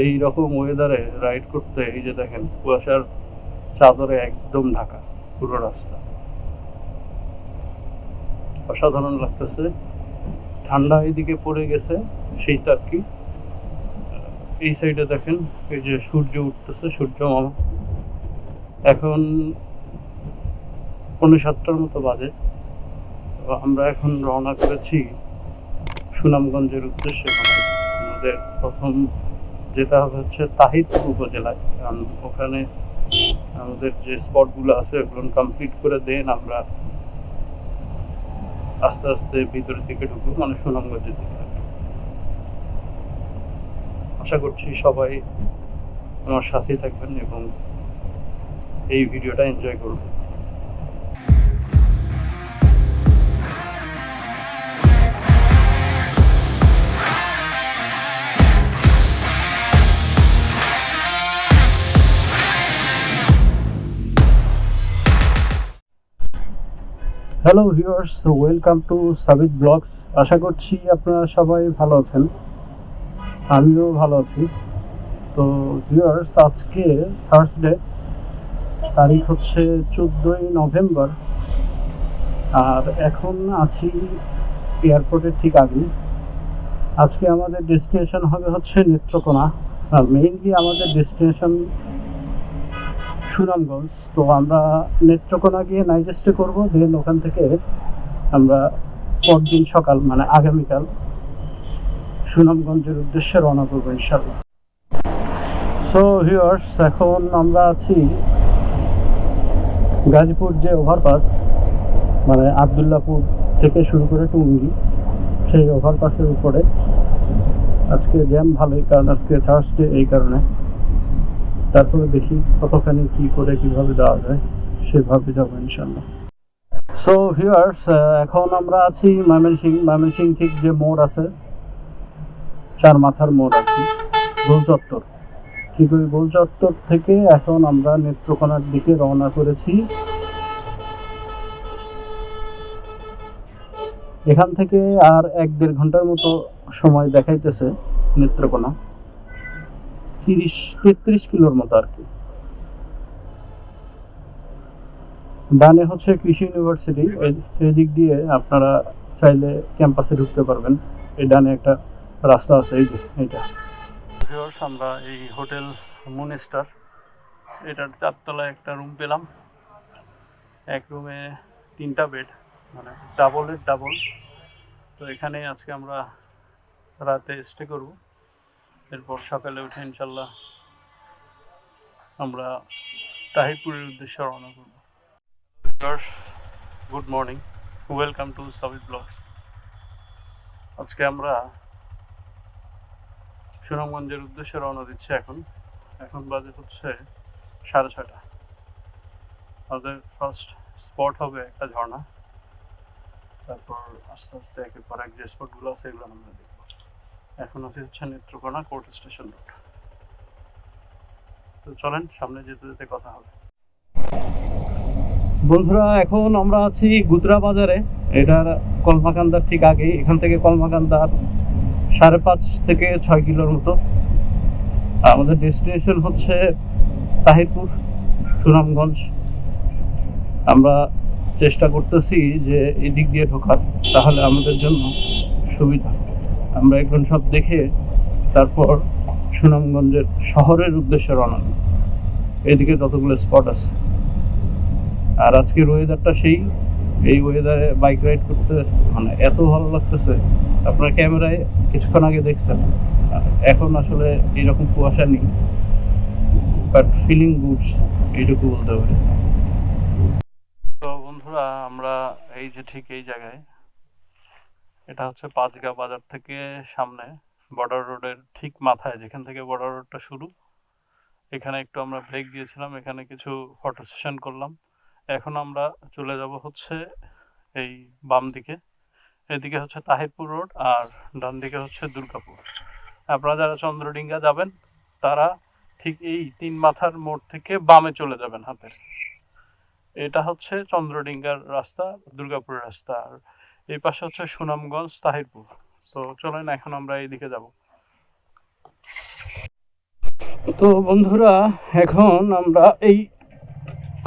এই রকম ওয়েদারে রাইড করতে, এই যে দেখেন, কুয়াশার চাদরে একদম ঢাকা, পুরো রাস্তা। অসাধারণ লাগতেছে। ঠান্ডা এইদিকে পড়ে গেছে, শীত আর কি। এই সাইডে দেখেন, এই যে সূর্য উঠতেছে, সূর্য মামা। এখন পনেরো সাতটার মতো বাজে। আমরা এখন রওনা করেছি সুনামগঞ্জের উদ্দেশ্যে, আমাদের প্রথম যেটা হচ্ছে তাহিরপুর উপজেলায়। ওখানে আমাদের যে স্পটগুলো আছে, ওগুলো কমপ্লিট করে দেন আমরা। আস্তে আস্তে ভিতরের দিকে ঢুকবো মানে সুনামগঞ্জের দিকে। আশা করছি সবাই আমার সাথেই থাকবেন এবং এই ভিডিওটা এনজয় করবেন। Hello viewers welcome to Sabit vlogs আশা করছি আপনারা সবাই ভালো আছেন। আমিও ভালো আছি। তো ভিউয়ার্স আজকে থার্সডে তারিখ হচ্ছে চোদ্দোই নভেম্বর। আর এখন আছি এয়ারপোর্টের ঠিক আগে আজকে আমাদের ডেস্টিনেশন হবে হচ্ছে নেত্রকোনা। আর মেইনলি আমাদের ডেস্টিনেশন সুনামগঞ্জ। তো আমরা নেত্রকোনা গিয়ে নাইট স্টে করব দেন ওখান থেকে আমরা পরদিন সকাল মানে আগামীকাল সুনামগঞ্জের উদ্দেশ্যে রওনা করব ইনশাল্লাহ সো ভিউয়ার্স এখন আমরা আছি গাজীপুর যে ওভারপাস মানে আবদুল্লাপুর থেকে শুরু করে টুঙ্গি, সেই ওভারপাসের উপরে। আজকে জ্যাম ভালোই, কারণ আজকে থার্সডে এই কারণে। তারপরে দেখি কতখানি কি করে কীভাবে দেওয়া যায় সেভাবে যাব ইনশাল্লাহ সো ভিউয়ার্স এখন আমরা আছি ময়মনসিং। ময়মনসিং ঠিক যে মোড় আছে, চার মাথার মোড় আর কি গোল চত্বর ঠিক ওই গোল চত্বর থেকে এখন আমরা নেত্রকোনার দিকে রওনা করেছি। এখান থেকে আর এক দেড় ঘণ্টার মতো সময় দেখাইতেছে নেত্রকোনা। তিরিশ, তেত্রিশ কিলোর মতো আর কি। ডানে হচ্ছে কৃষি ইউনিভার্সিটি, এই দিক দিয়ে আপনারা চাইলে ক্যাম্পাসে ঢুকতে পারবেন। এই ডানে একটা রাস্তা আছে, এই যে, এইটা। আমরা এই হোটেল মুন স্টার এটার চারতলায় একটা রুম পেলাম। এক রুমে তিনটা বেড মানে ডাবল ডাবলের ডাবল তো এখানে আজকে আমরা রাতে স্টে করব। এরপর সকালে উঠে ইনশাল্লাহ আমরা তাহিরপুরের উদ্দেশ্যে রওনা করব। Good morning welcome to Sabit vlogs আজকে আমরা সুনামগঞ্জের উদ্দেশ্যে রওনা দিচ্ছি এখন। এখন বাজে হচ্ছে সাড়ে ছটা আমাদের ফার্স্ট স্পট হবে একটা ঝর্ণা। তারপর আস্তে আস্তে একের পর এক যে স্পটগুলো আছে এগুলো আমরা দেখব। এখন আছে হচ্ছে নেত্রকোনা কোর্ট স্টেশন রোড। তো চলেন, সামনে যেতে যেতে কথা হবে। বন্ধুরা, এখন আমরা আছি গুতরা বাজারে। এটার কলমাকান্দার ঠিক আগে এখান থেকে কলমাকান্দার সাড়ে পাঁচ থেকে ছয় কিলোর মতো। আমাদের ডেস্টিনেশন হচ্ছে তাহিরপুর, সুনামগঞ্জ। আমরা চেষ্টা করতেছি যে এদিক দিয়ে ঢোকার, তাহলে আমাদের জন্য সুবিধা। আমরা এখন সব দেখে তারপর সুনামগঞ্জের শহরের উদ্দেশ্যে রওনা দিই। এদিকে যতগুলো স্পট আছে। আর আজকের ওয়েদারটা সেই, এই ওয়েদারে বাইক রাইড করতে মানে এত ভালো লাগতেছে, আপনার ক্যামেরায় কিছুক্ষণ আগে দেখছেন। এখন আসলে এইরকম কুয়াশা নেই বাট ফিলিং গুডস এইটুকু বলতে পারি। তো বন্ধুরা, আমরা এই যে ঠিক এই জায়গায় এটা হচ্ছে পাঁচগা বাজার থেকে সামনে বর্ডার রোডের ঠিক মাথায়, যেখান থেকে বর্ডার রোডটা শুরু। এখানে একটু আমরা ব্রেক দিয়েছিলাম, এখানে কিছু ফটো সেশন করলাম। এখন আমরা চলে যাব হচ্ছে এই বাম দিকে। এদিকে হচ্ছে তাহিরপুর রোড আর ডান দিকে হচ্ছে দুর্গাপুর। আপনারা যারা চন্দ্রডিঙ্গা যাবেন, তারা ঠিক এই তিন মাথার মোড় থেকে বামে চলে যাবেন হাতের এটা হচ্ছে চন্দ্রডিঙ্গার রাস্তা, দুর্গাপুরের রাস্তা। আর এই পাশে হচ্ছে সুনামগঞ্জ, তাহিরপুর। তো চলেন, এখন আমরা এইদিকে যাব। তো বন্ধুরা, এখন আমরা এই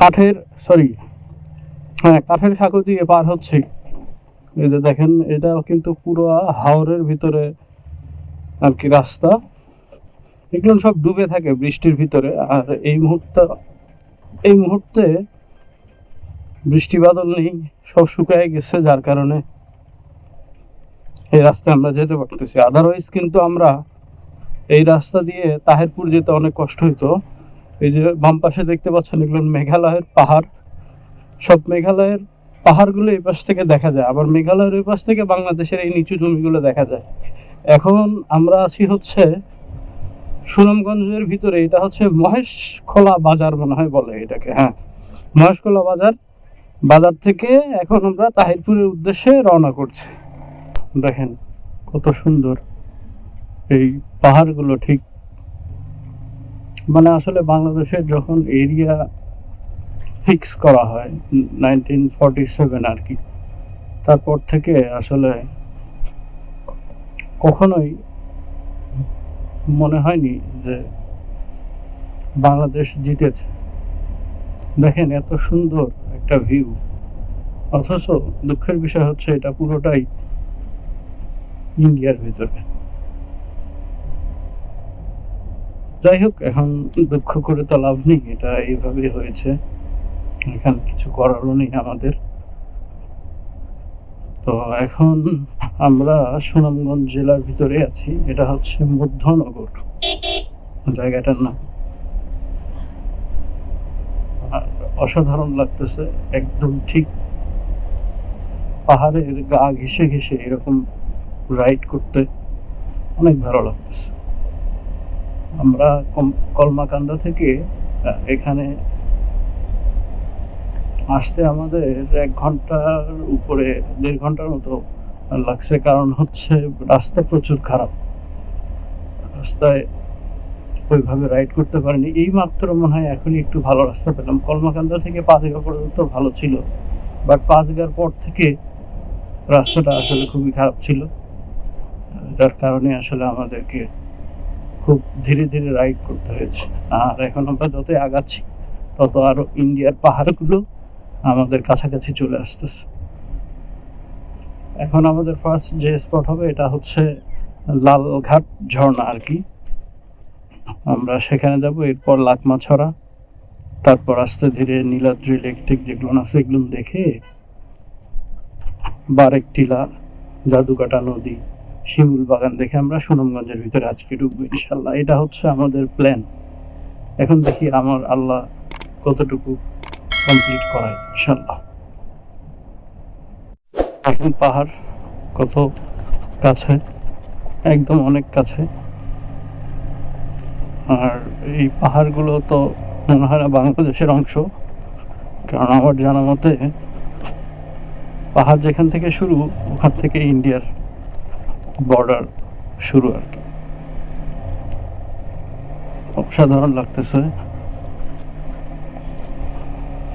কাঠের সরি হ্যাঁ কাঠের সাঁকো দিয়ে পার হচ্ছি। এই যে দেখেন, এটা কিন্তু পুরো হাওরের ভিতরে আর কি রাস্তা। এগুলো সব ডুবে থাকে বৃষ্টির ভিতরে। আর এই মুহূর্তে এই মুহূর্তে বৃষ্টি বাদল নেই, সব শুকায় গেছে, যার কারণে এই রাস্তায় আমরা যেতে পারতেছি। আদারওয়াইজ কিন্তু আমরা এই রাস্তা দিয়ে তাহেরপুর যেতে অনেক কষ্ট হইতো। এই যে বাম পাশে দেখতে পাচ্ছেন এগুলো মেঘালয়ের পাহাড়। সব মেঘালয়ের পাহাড়গুলো এই পাশ থেকে দেখা যায়, আবার মেঘালয়ের ওই পাশ থেকে বাংলাদেশের এই নিচু জমিগুলো দেখা যায়। এখন আমরা আছি হচ্ছে সুনামগঞ্জের ভিতরে, এটা হচ্ছে মহেশখোলা বাজার মনে হয় বলে এটাকে হ্যাঁ। মহেশখোলা বাজার বাজার থেকে এখন আমরা তাহিরপুরের উদ্দেশ্যে রওনা করছি। দেখেন কত সুন্দর এই পাহাড়গুলো ঠিক। মানে আসলে বাংলাদেশের যখন এরিয়া ফিক্স করা হয় নাইনটিন ফর্টি সেভেন আর কি, তারপর থেকে আসলে কখনোই মনে হয়নি যে বাংলাদেশ জিতেছে। দেখেন এত সুন্দর একটা ভিউ অথচ দুঃখের বিষয় হচ্ছে এটা পুরোটাই ইন্ডিয়ার ভিতরে। যাই হোক, এখন দুঃখ করে তো লাভ নেই, এটা এইভাবে হয়েছে। এখানে কিছু করারও নেই আমাদের। তো এখন আমরা সুনামগঞ্জ জেলার ভিতরে আছি, এটা হচ্ছে মধ্যনগর। জায়গাটার নাম আর অসাধারণ লাগতেছে, একদম ঠিক পাহাড়ের গা ঘেসে ঘেসে এরকম রাইড করতে অনেক ভালো লাগতেছে। আমরা কলমাকান্দা থেকে এখানে আসতে আমাদের এক ঘণ্টার উপরে, দেড় ঘণ্টার মতো লাগছে, কারণ হচ্ছে রাস্তা প্রচুর খারাপ। রাস্তায় ওইভাবে রাইড করতে পারিনি। এই মাত্র মনে হয় এখনই একটু ভালো রাস্তা পেলাম। কলমাকান্দা থেকে পাঁচগা পর্যন্ত ভালো ছিল। বাট পাঁচগার পর থেকে রাস্তাটা আসলে খুবই খারাপ ছিল। যার কারণে আসলে আমাদেরকে খুব ধীরে ধীরে রাইড করতে হয়েছে। আর এখন আমরা যতই আগাচ্ছি, তত আরও ইন্ডিয়ার পাহাড়গুলো আমাদের কাছাকাছি চলে আসতেছে। এখন আমাদের ফার্স্ট যে স্পট হবে, এটা হচ্ছে লালঘাট ঝর্ণা আর কি। আমরা সেখানে যাব, এরপর লাকমাছড়া তারপর আস্তে ধীরে নীলাদ্রি ইলেকট্রিক যেগুলো আছে এগুলো দেখে বারেক টিলা, জাদুকাটা নদী, শিমুল বাগান দেখে আমরা সুনামগঞ্জের ভিতরে আজকে ঢুকবো ইনশাল্লাহ। এটা হচ্ছে আমাদের প্ল্যান এখন দেখি আমার আল্লাহ কতটুকু কমপ্লিট করায় ইনশাল্লাহ। এখন পাহাড় কত কাছে? একদম অনেক কাছে। আর এই পাহাড়গুলো তো মনে হয় না বাংলাদেশের অংশ। কারণ আমার জানা মতে পাহাড় যেখান থেকে শুরু, ওখান থেকে ইন্ডিয়ার বর্ডার শুরু আর কি। অসাধারণ লাগতেছে।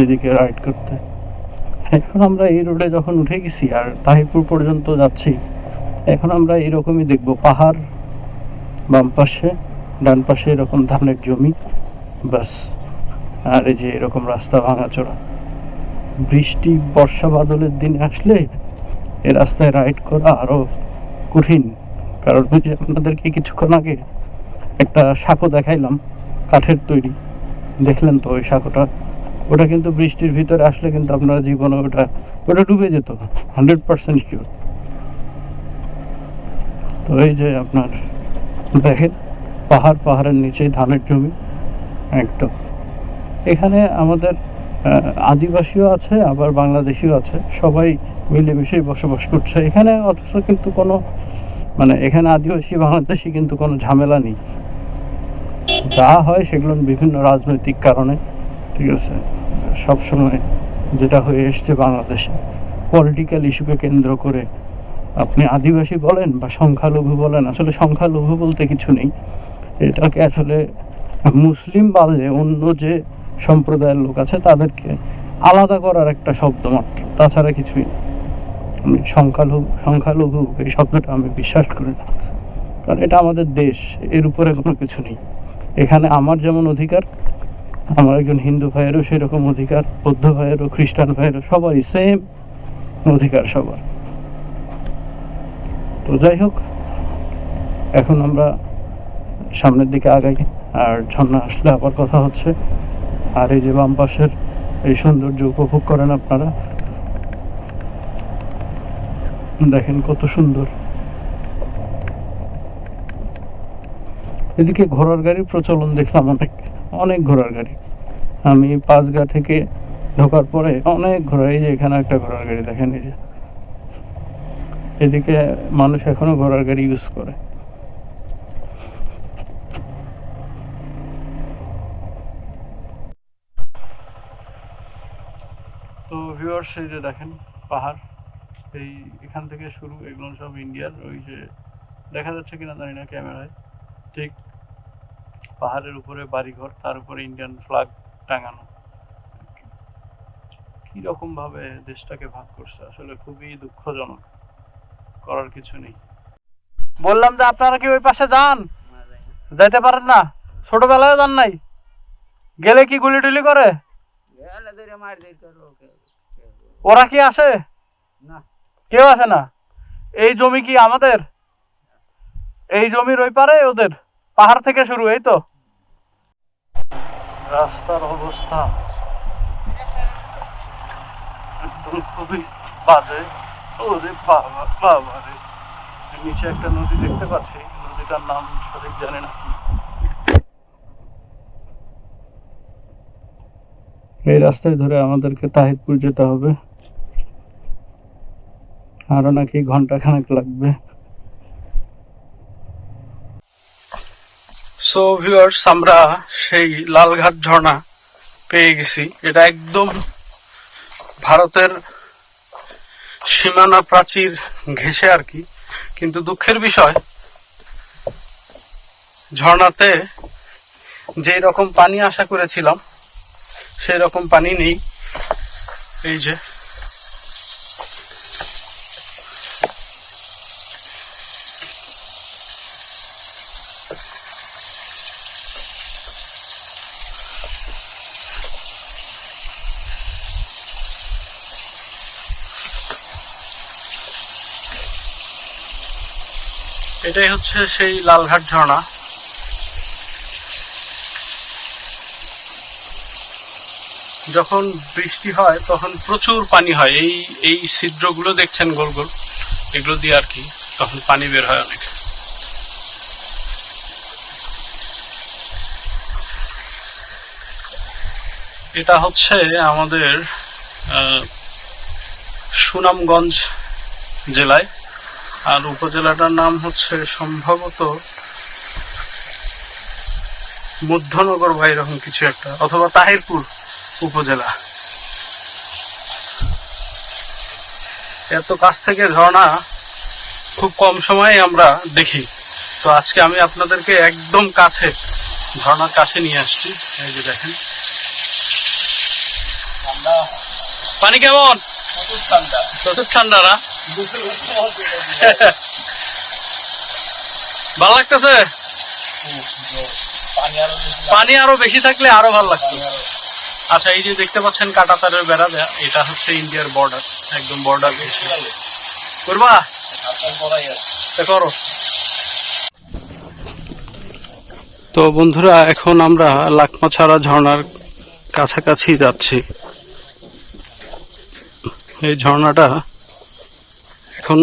এদিকে রাইড করতে। এখন আমরা এই রোডে যখন উঠে গেছি আর তাহিরপুর পর্যন্ত যাচ্ছি, এখন আমরা এরকমই দেখব পাহাড় বাম পাশে। ডান পাশে এরকম ধানের জমি বাস আর এই যে এরকম রাস্তা ভাঙাচোরা। বৃষ্টি, বর্ষা বাদলের দিন আসলে এ রাস্তায় রাইড করা আরও কঠিন। কারণ যে আপনাদেরকে কিছুক্ষণ আগে একটা সাঁকো দেখাইলাম, কাঠের তৈরি। দেখলেন তো ওই সাঁকোটা? ওটা কিন্তু বৃষ্টির ভিতরে আসলে কিন্তু আপনারা জীবনে ওটা ওটা ডুবে যেত হান্ড্রেড পার্সেন্ট শিওর তো এই যে আপনার দেখেন পাহাড়, পাহাড়ের নিচেই ধানের জমি, একদম। এখানে আমাদের আদিবাসীও আছে, আবার বাংলাদেশিও আছে। সবাই মিলেমিশেই বসবাস করছে। এখানে অথচ কিন্তু কোনো মানে এখানে আদিবাসী, বাংলাদেশি কিন্তু কোনো ঝামেলা নেই। যা হয় সেগুলো বিভিন্ন রাজনৈতিক কারণে, ঠিক আছে? সবসময় যেটা হয়ে এসছে বাংলাদেশে। পলিটিক্যাল ইস্যুকে কেন্দ্র করে আপনি আদিবাসী বলেন বা সংখ্যালঘু বলেন, আসলে সংখ্যালঘু বলতে কিছু নেই। এটাকে আসলে মুসলিম বাদে অন্য যে সম্প্রদায়ের লোক আছে, তাদেরকে আলাদা করার একটা শব্দ মাত্র। তাছাড়া কিছুই আমি সংখ্যালঘু সংখ্যালঘু, এই শব্দটা আমি বিশ্বাস করি না। কারণ এটা আমাদের দেশ, এর উপরে কোনো কিছু নেই। এখানে আমার যেমন অধিকার, আমার একজন হিন্দু ভাইয়েরও সেরকম অধিকার, বৌদ্ধ ভাইয়েরও, খ্রিস্টান ভাইয়েরও, সবারই সেম অধিকার সবার। তো যাই হোক, এখন আমরা সামনের দিকে আগাই আর ঝর্ণা আসলে আবার কথা হচ্ছে। আর এই যে বাম পাশের এই সৌন্দর্য উপভোগ করেন আপনারা। দেখেন কত সুন্দর। এদিকে ঘোড়ার গাড়ির প্রচলন দেখলাম অনেক অনেক ঘোড়ার গাড়ি। আমি পাঁচগা থেকে ঢোকার পরে অনেক ঘোড়া, এই যে এখানে একটা ঘোড়ার গাড়ি দেখেন এই যে। এদিকে মানুষ এখনও ঘোড়ার গাড়ি ইউজ করে। তো ভিউয়ার্স এই যে দেখেন, পাহাড়, এই এখান থেকে শুরু, এগুলো সব ইন্ডিয়ার ওই যে দেখা যাচ্ছে কিনা জানি না ক্যামেরায়। ঠিক পাহাড়ের উপরে বাড়িঘর, তার উপরে ইন্ডিয়ান ফ্ল্যাগ টাঙানো। ভাবে দেশটাকে ভাগ করছে, আসলে খুবই দুঃখজনক, করার কিছু নেই। বললাম যে, আপনারা কি ওই পাশে যান? যাইতে পারেন না? ছোটবেলায় যান নাই? গেলে কি গুলি টুলি করে? গেলে মার ওরা কি আসে না। কেউ আসে না? এই জমি কি আমাদের? এই জমির ওই পারে ওদের? পাহাড় থেকে শুরু এই তো। রাস্তার অবস্থা খুবই বাজে। ওরে বাবা বাবা রে। নিচে একটা নদী দেখতে পাচ্ছি। নদীটার নাম সঠিক জানি না। এই রাস্তায় ধরে আমাদেরকে তাহিরপুর যেতে হবে। আরও নাকি ঘণ্টা খানেক লাগবে। সো ভিউয়ার্স আমরা সেই লালঘাট ঝর্ণা পেয়ে গেছি। এটা একদম ভারতের সীমানা প্রাচীর ঘেঁষে আর কি। কিন্তু দুঃখের বিষয়, ঝর্ণাতে যেই রকম পানি আশা করেছিলাম, সেই রকম পানি নেই। এই যে এটাই হচ্ছে সেই লালঘাট ঝর্ণা। যখন বৃষ্টি হয়, তখন প্রচুর পানি হয়। এই এই ছিদ্রগুলো দেখছেন গোল গোল, এগুলো দিয়ে আর কি তখন পানি বের হয় অনেক। এটা হচ্ছে আমাদের সুনামগঞ্জ জেলায়। আর উপজেলাটার নাম হচ্ছে সম্ভবত মধ্যনগর বা এরকম কিছু একটা, অথবা তাহিরপুর উপজেলা। এত কাছ থেকে ঝর্ণা খুব কম সময়ে আমরা দেখি। তো আজকে আমি আপনাদেরকে একদম কাছে ঝর্ণার কাছে নিয়ে আসছি। এই যে দেখেন। পানি কেমন? প্রচুর ঠান্ডা না? ভালো লাগতেছে? পানি আরও বেশি থাকলে আরও ভালো লাগতো। আচ্ছা এই যে দেখতে পাচ্ছেন কাটাতারের বেড়া এটা হচ্ছে ইন্ডিয়ার বর্ডার একদম বর্ডার করবা? করো। তো বন্ধুরা এখন আমরা লাকমাছাড়া ঝর্ণার কাছাকাছি যাচ্ছি। এই ঝর্ণাটা এখন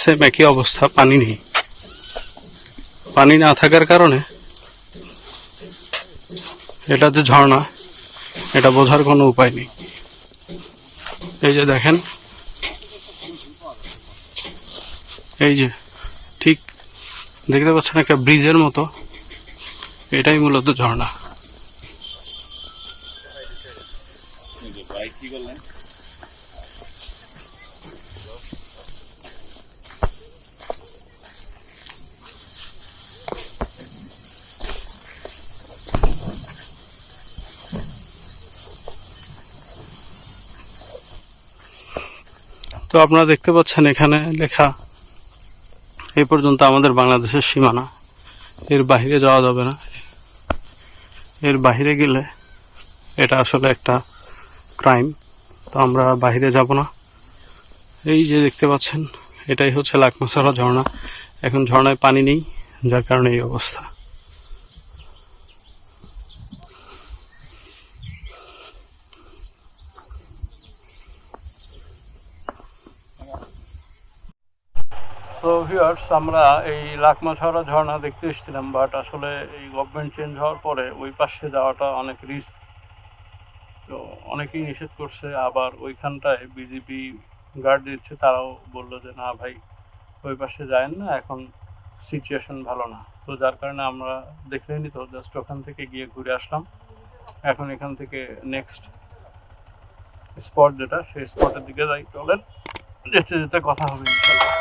সেম একই অবস্থা, পানি নেই। পানি না থাকার কারণে এটা যে ঝর্ণা, এটা বোঝার কোনো উপায় নেই। এই যে দেখেন, এই যে ঠিক দেখতে পাচ্ছেন একটা ব্রিজের মতো, এটাই মূলত ঝর্ণা। তো আপনারা দেখতে পাচ্ছেন এখানে লেখা এই পর্যন্ত আমাদের বাংলাদেশের সীমানা। এর বাইরে যাওয়া যাবে না। এর বাইরে গেলে এটা আসলে একটা ক্রাইম। তো আমরা বাইরে যাব না। এই যে দেখতে পাচ্ছেন, এটাই হচ্ছে লাকমাসারা ঝর্ণা। এখন ঝর্ণায় পানি নেই, যার কারণে এই অবস্থা। সো ভিউয়ার্স আমরা এই লাকমাছড়া ঝর্ণা দেখতে এসেছিলাম বাট আসলে এই গভর্নমেন্ট চেঞ্জ হওয়ার পরে ওই পাশে যাওয়াটা অনেক রিস্ক তো অনেকেই নিষেধ করছে, আবার ওইখানটায় বিজেপি গার্ড দিচ্ছে, তারাও বলল যে, না ভাই, ওই পাশে যায়েন না, এখন সিচুয়েশন ভালো না। তো যার কারণে আমরা দেখলে নি তো জাস্ট ওখান থেকে গিয়ে ঘুরে আসলাম। এখন এখান থেকে নেক্সট স্পট যেটা, সেই স্পটের দিকে যাই, চলেন, যেতে যেতে কথা হবে, ইনশাল্লাহ।